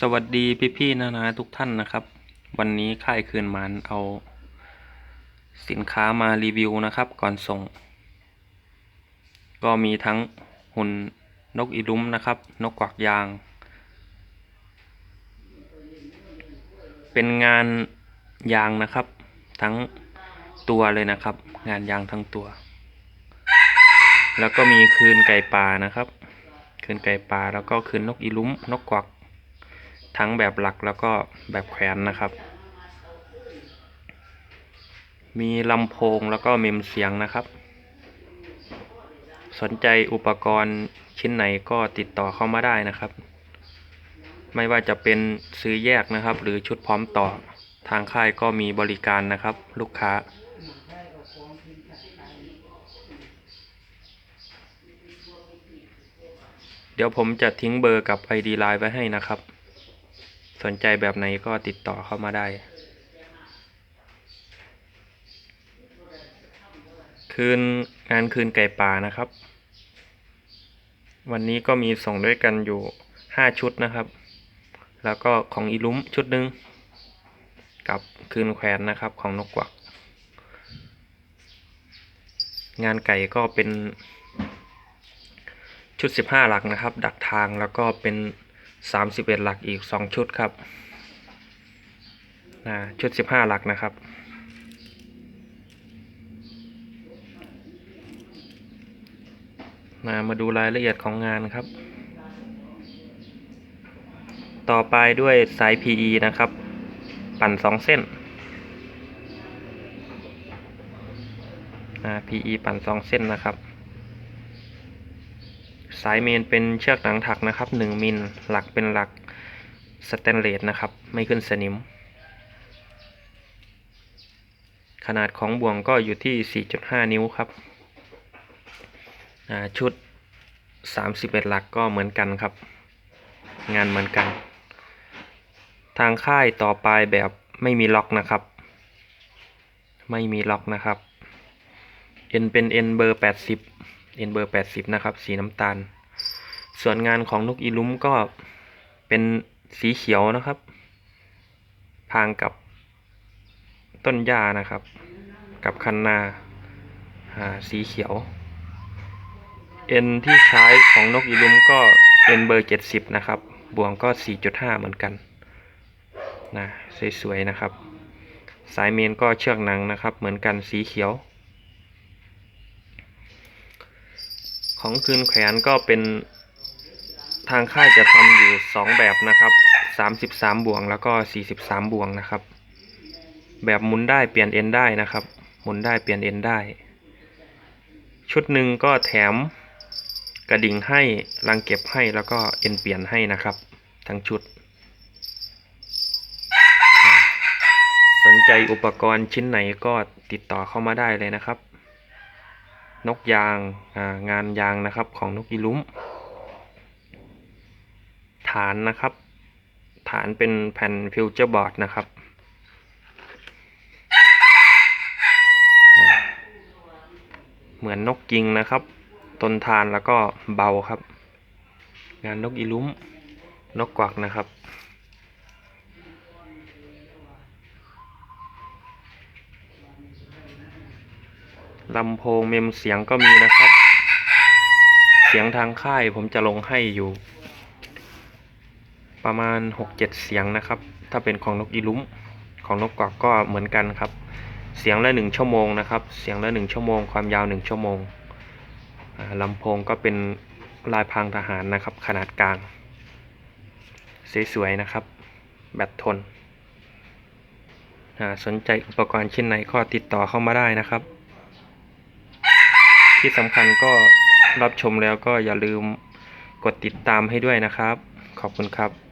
สวัสดีพี่ๆนานาทุกท่านนะครับ วันนี้ค่ายคืนมานเอา สินค้ามารีวิวนะครับ ก่อนส่ง ก็มีทั้งหุ่นนกอีลุมนะครับ นกกวักยาง เป็นงานยางนะครับ ทั้งตัวเลยนะครับ งานยางทั้งตัว แล้วก็มีคืนไก่ป่านะครับ คืนไก่ป่าแล้วก็คืนนกอีลุมนกกวัก ทั้งแบบหลักแล้วก็แบบแขวนนะครับ มีลำโพงแล้วก็เมมเสียงนะครับ สนใจอุปกรณ์ชิ้นไหนก็ติดต่อเข้ามาได้นะครับ ไม่ว่าจะเป็นซื้อแยกนะครับ หรือชุดพร้อมต่อทางค่ายก็มีบริการนะครับ ลูกค้าเดี๋ยวผมจะทิ้งเบอร์กับ ID Line ไว้ให้นะครับ สนใจแบบไหนก็ติดต่อเข้ามาได้ คืนงานคืนไก่ป่านะครับ วันนี้ก็มีส่งด้วยกันอยู่ห้าชุดนะครับ แล้วก็ของอีลุ้มชุดหนึ่งกับคืนแขวนนะครับของนกกวัก งานไก่ก็เป็นชุดสิบห้าหลักนะครับ ดักทางแล้วก็เป็น สามสิบเอ็ดหลักอีกสองชุดครับนะชุดสิบห้าหลักนะครับ มามาดูรายละเอียดของงานครับ ต่อไปด้วยสาย PE นะครับ ปั่นสองเส้นอ่า PE ปั่นสองเส้นนะครับ สายเมนเป็นเชือกหนังถักนะครับหนึ่งมิลหลักเป็นหลักสแตนเลสนะครับ ไม่ขึ้นสนิม ขนาดของบ่วงก็อยู่ที่ 4.5 นิ้วครับชุด 31 หลักก็เหมือนกันครับ งานเหมือนกัน ทางค่ายต่อไปแบบไม่มีล็อกนะครับ ไม่มีล็อกนะครับ N เป็น N เบอร์ 80 N เบอร์ 80 นะครับ สีน้ำตาล ส่วนงานของนกอีลุ้มก็เป็นสีเขียวนะครับพางกับต้นหญ้านะครับ กับคันนาสีเขียว N ที่ใช้ของนกอีลุ้มก็ N เบอร์70นะครับ บวงก็4.5เหมือนกันนะสวยๆนะครับ สายเมนก็เชือกหนังนะครับ เหมือนกันสีเขียว ของคืนแขวนก็เป็น ทางค่ายจะทำอยู่ 2 แบบนะครับ 33 บวงแล้วก็ 43 บวงนะครับ แบบหมุนได้เปลี่ยนเอ็นได้นะครับ หมุนได้เปลี่ยนเอ็นได้ ชุดหนึ่งก็แถมกระดิ่งให้รังเก็บให้แล้วก็เอ็นเปลี่ยนให้นะครับ ทั้งชุด สนใจอุปกรณ์ชิ้นไหนก็ติดต่อเข้ามาได้เลยนะครับ นกยางงานยางนะครับของนกอีลุ้มานนะครับ ฐานเป็นแผ่นฟิวเจอร์บอร์ดนะครับเหมือนนกกิงนะครับต้นทานแล้วก็เบาครับ งานนกอีลุ้ม นกกวักนะครับ ลำโพงเมมเสียงก็มีนะครับ เสียงทางค่ายผมจะลงให้อยู่ ประมาณ 6-7 เสียงนะครับ ถ้าเป็นของนกอีลุ้มของนกกวักก็เหมือนกันครับ เสียงละหนึ่งชั่วโมงนะครับ เสียงละหนึ่งชั่วโมง ความยาวหนึ่งชั่วโมงลำโพงก็เป็นลายพรางทหารนะครับ ขนาดกลาง สวยๆนะครับ แบตทน สนใจอุปกรณ์ชิ้นไหนก็ติดต่อเข้ามาได้นะครับ ที่สำคัญก็รับชมแล้วก็อย่าลืมกดติดตามให้ด้วยนะครับ ขอบคุณครับ